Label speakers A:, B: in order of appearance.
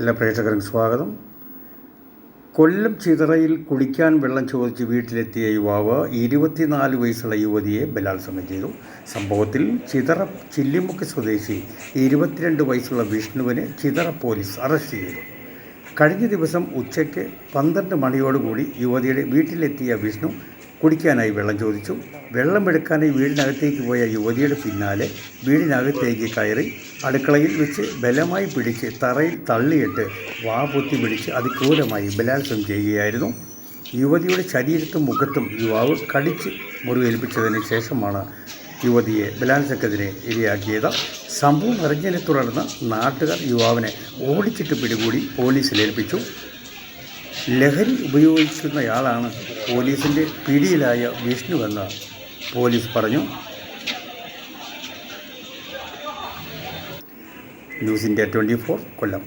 A: എല്ലാ പ്രേക്ഷകർക്കും സ്വാഗതം. കൊല്ലം ചിതറയിൽ കുടിക്കാൻ വെള്ളം ചോദിച്ച് വീട്ടിലെത്തിയ യുവാവ് ഇരുപത്തിനാല് വയസ്സുള്ള യുവതിയെ ബലാത്സംഗം ചെയ്തു. സംഭവത്തിൽ ചിതറ ചില്ലിമുക്ക് സ്വദേശി ഇരുപത്തിരണ്ട് വയസ്സുള്ള വിഷ്ണുവിനെ ചിതറ പോലീസ് അറസ്റ്റ് ചെയ്തു. കഴിഞ്ഞ ദിവസം ഉച്ചയ്ക്ക് പന്ത്രണ്ട് മണിയോടുകൂടി യുവതിയുടെ വീട്ടിലെത്തിയ വിഷ്ണു കുടിക്കാനായി വെള്ളം ചോദിച്ചു. വെള്ളം എടുക്കാനായി വീടിനകത്തേക്ക് പോയ യുവതിയുടെ പിന്നാലെ വീടിനകത്തേക്ക് കയറി അടുക്കളയിൽ വെച്ച് ബലമായി പിടിച്ച് തറയിൽ തള്ളിയിട്ട് വാ പൊത്തി പിടിച്ച് അതിക്രൂരമായി ബലാത്സംഗം ചെയ്യുകയായിരുന്നു. യുവതിയുടെ ശരീരത്തും മുഖത്തും യുവാവ് കടിച്ച് മുറിവേൽപ്പിച്ചതിന് ശേഷമാണ് യുവതിയെ ബലാത്സംഗത്തിനെ ഇരയാക്കിയത്. സംഭവം അറിഞ്ഞതിനെ തുടർന്ന് നാട്ടുകാർ യുവാവിനെ ഓടിച്ചിട്ട് പിടികൂടി പോലീസിൽ ഏൽപ്പിച്ചു. ലഹരി ഉപയോഗിക്കുന്നയാളാണ് പോലീസിന്റെ പിടിയിലായ വിഷ്ണുവെന്ന് പോലീസ് പറഞ്ഞു. News India twenty four Kollam.